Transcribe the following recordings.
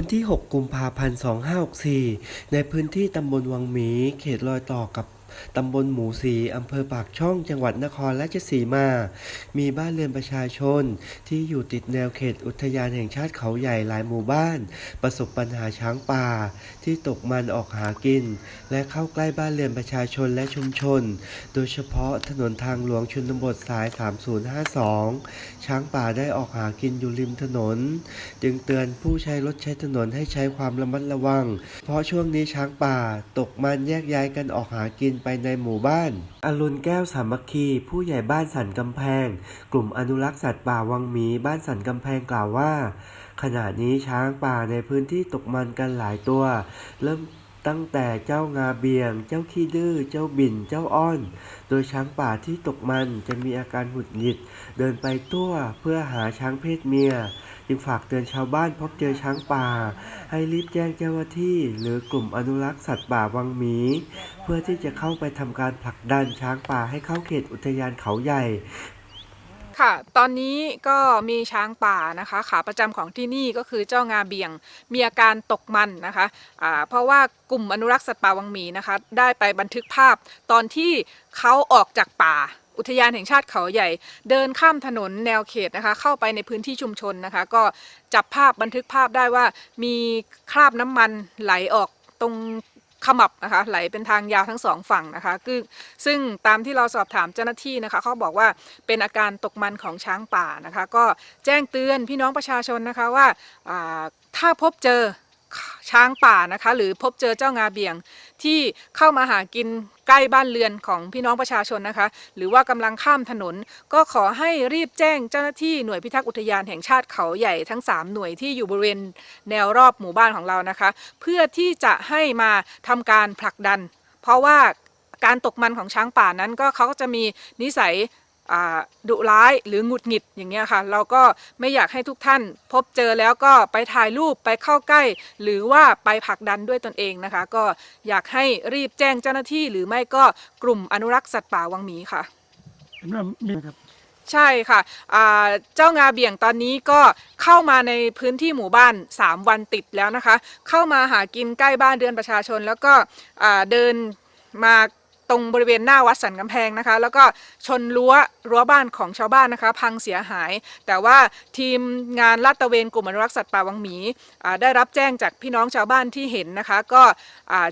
วันที่ 6 กุมภาพันธ์ 2564 ในพื้นที่ตำบลวังหมี เขตรอยต่อกับ ตำบลหมูสีอำเภอปากช่องจังหวัดนครราชสีมา มีบ้านเรือนประชาชน ที่อยู่ติดแนวเขตอุทยานแห่งชาติเขาใหญ่หลายหมู่บ้าน ประสบปัญหาช้างป่า ที่ตกมันออกหากิน และเข้าใกล้บ้านเรือนประชาชนและชุมชน โดยเฉพาะถนนทางหลวงชนบทสาย 3052 ช้างป่าได้ออกหากินอยู่ริมถนน จึงเตือนผู้ใช้รถใช้ถนนให้ใช้ความระมัดระวัง เพราะช่วงนี้ช้างป่าตกมันแยกย้ายกันออกหากินไปในหมู่บ้าน อรุณแก้วสามัคคี ผู้ใหญ่บ้านสันกำแพง กลุ่มอนุรักษ์สัตว์ป่าวังหมีบ้านสันกำแพงกล่าวว่า ขณะนี้ช้างป่าในพื้นที่ตกมันกันหลายตัว เริ่ม ตั้งแต่เจ้างาเบียง เจ้าขี้ดื้อ เจ้าบิ่น เจ้าอ้อน โดยช้างป่าที่ตกมันจะมีอาการหงุดหงิด เดินไปทั่วเพื่อหาช้างเพศเมีย จึงฝากเตือนชาวบ้านพบเจอช้างป่า ให้รีบแจ้งเจ้าหน้าที่ หรือกลุ่มอนุรักษ์สัตว์ป่าวังหมี เพื่อที่จะเข้าไปทำการผลักดันช้างป่าให้เข้าเขตอุทยานเขาใหญ่ ค่ะ ตอนนี้ก็มีช้างป่านะคะ ขาประจำของที่นี่ก็คือเจ้างาเบียงมีอาการตกมันนะคะอ่าเพราะว่ากลุ่มอนุรักษ์สัตว์ป่าวังหมีนะคะ ได้ไปบันทึกภาพตอนที่เขาออกจากป่าอุทยานแห่งชาติเขาใหญ่เดินข้ามถนนแนวเขตนะคะ เข้าไปในพื้นที่ชุมชนนะคะ ก็จับภาพบันทึกภาพได้ว่ามีคราบน้ำมันไหลออกตรง ขมับนะคะไหลเป็นทางยาวทั้งสองฝั่งนะคะคือซึ่งตามที่เราสอบถามเจ้าหน้าที่นะคะเขาบอกว่าเป็นอาการตกมันของช้างป่านะคะ ก็แจ้งเตือนพี่น้องประชาชนนะคะว่าถ้าพบเจอ ช้างป่านะคะหรือพบเจอเจ้างาเบี่ยงที่เข้ามาหากินใกล้บ้านเรือนของพี่น้องประชาชนนะคะ หรือว่ากำลังข้ามถนน ก็ขอให้รีบแจ้งเจ้าหน้าที่หน่วยพิทักษ์อุทยานแห่งชาติเขาใหญ่ทั้ง 3 หน่วยที่อยู่บริเวณแนวรอบหมู่บ้านของเรานะคะ เพื่อที่จะให้มาทำการผลักดัน เพราะว่าการตกมันของช้างป่านั้นก็เขาก็จะมีนิสัย ดุร้ายหรือหงุดหงิดอย่างเงี้ยค่ะ เราก็ไม่อยากให้ทุกท่าน พบเจอแล้วก็ไปถ่ายรูปไปเข้าใกล้ หรือว่าไปผลักดันด้วยตนเองนะคะ ก็อยากให้รีบแจ้งเจ้าหน้าที่ หรือไม่ก็กลุ่มอนุรักษ์สัตว์ป่าวังหมีค่ะเห็นว่ามีนะครับใช่ค่ะอ่าเจ้างาเบี่ยงตอนนี้ก็เข้ามาในพื้นที่หมู่บ้าน 3 วันติดแล้วนะคะ เข้ามาหากินใกล้บ้านเรือนประชาชน แล้วก็อ่าเดินมา ตรงบริเวณหน้าวัดสันกำแพงนะคะ แล้วก็ชนรั้วรั้วบ้านของชาวบ้านนะคะ พังเสียหาย แต่ว่าทีมงานลาดตระเวนกลุ่มอนุรักษ์สัตว์ป่าวังหมีได้รับแจ้งจากพี่น้องชาวบ้านที่เห็นนะคะ ก็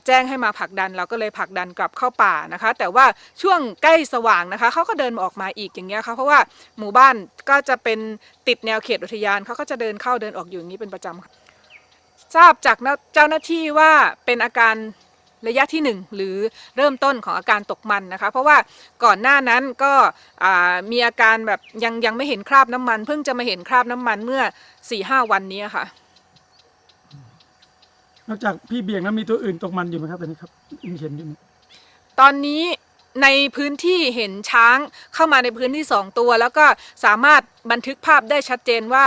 แจ้งให้มาผลักดันเราก็เลยผลักดันกลับเข้าป่านะคะ แต่ว่าช่วงใกล้สว่างนะคะเขาก็เดินออกมาอีกอย่างเงี้ยค่ะเพราะว่าหมู่บ้านก็จะเป็นติดแนวเขตอุทยานเขาก็จะเดินเข้าเดินออกอยู่อย่างนี้เป็นประจำทราบจากเจ้าหน้าที่ว่าเป็นอาการ ระยะที่หนึ่งหรือเริ่มต้นของอาการตกมันนะคะ เพราะว่าก่อนหน้านั้นก็อ่ามีอาการแบบยังยังไม่เห็นคราบน้ำมัน เพิ่งจะมาเห็นคราบน้ำมันเมื่อ4ี่ห้าวันนี้ค่ะนอกจากพี่เบี่ยงแล้วมีตัวอื่นตกมันอยู่ไหมครับตอนนี้ครับมีเห็นอยู่ไหมตอนนี้ ในพื้นที่เห็นช้างเข้ามาในพื้นที่ 2 ตัว แล้วก็สามารถบันทึกภาพได้ชัดเจนว่า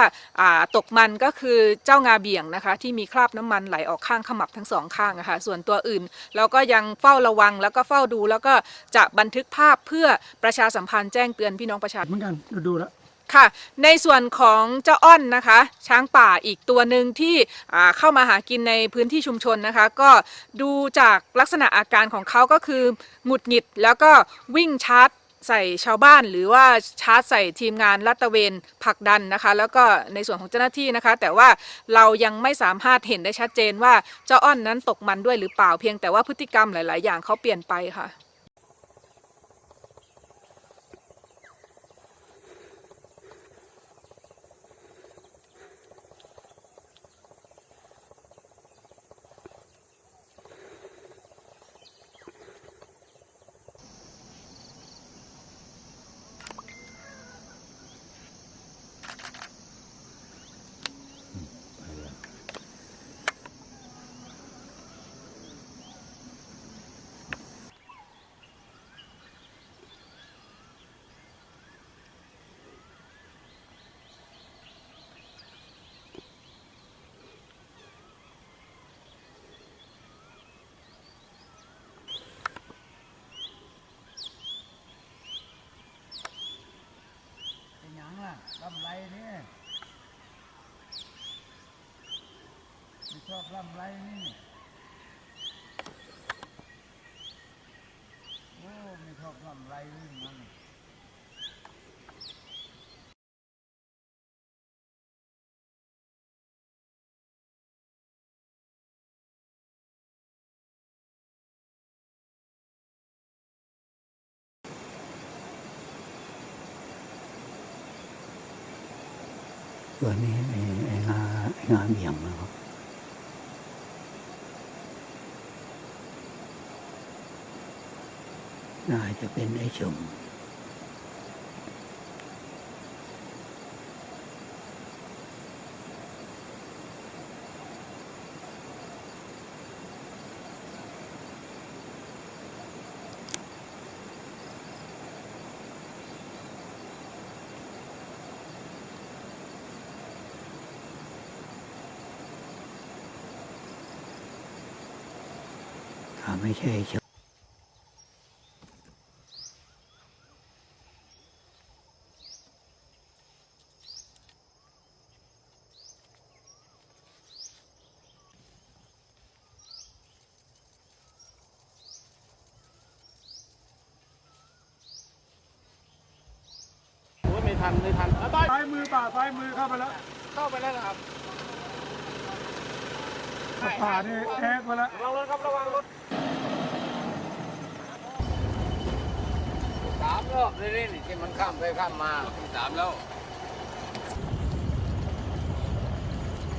าตกมันก็คือเจ้างาเบี่ยงนะคะ ที่มีคราบน้ำมันไหลออกข้างขมับทั้งสองข้างนะคะส่วนตัวอื่นเราก็ยังเฝ้าระวังแล้วก็เฝ้าดู แล้วก็จะบันทึกภาพเพื่อประชาสัมพันธ์แจ้งเตือนพี่น้องประชาชนเหมือนกันดูดูแล้ว ค่ะ ในส่วนของเจ้าอ้อนนะคะ ช้างป่าอีกตัวหนึ่งที่เข้ามาหากินในพื้นที่ชุมชนนะคะ ก็ดูจากลักษณะอาการของเขาก็คือหงุดหงิดแล้วก็วิ่งชาร์จใส่ชาวบ้านหรือว่าชาร์จใส่ทีมงานลาดตะเวนผลักดันนะคะ แล้วก็ในส่วนของเจ้าหน้าที่นะคะ แต่ว่าเรายังไม่สามารถเห็นได้ชัดเจนว่าเจ้าอ้อนนั้นตกมันด้วยหรือเปล่าเพียงแต่ว่าพฤติกรรมหลาย ๆ อย่างเขาเปลี่ยนไปค่ะ ชอบลำไรนี่โอ้ไม่ชอบลำไรนี่มันตัวนี้ไอ้ไอ้งาไอ้งาเบี่ยง น่าจะเป็นไอ้ชมถ้าไม่ใช่ช มไม่ทันไม่ทันซ้ายมือป่าซ้ายมือเข้าไปแล้วเข้าไปแล้วนะครับป่านี่แอกไปแล้วระวังรถครับระวังรถสามรอบเลยนี่ที่มันข้ามไปข้ามมาสามแล้ว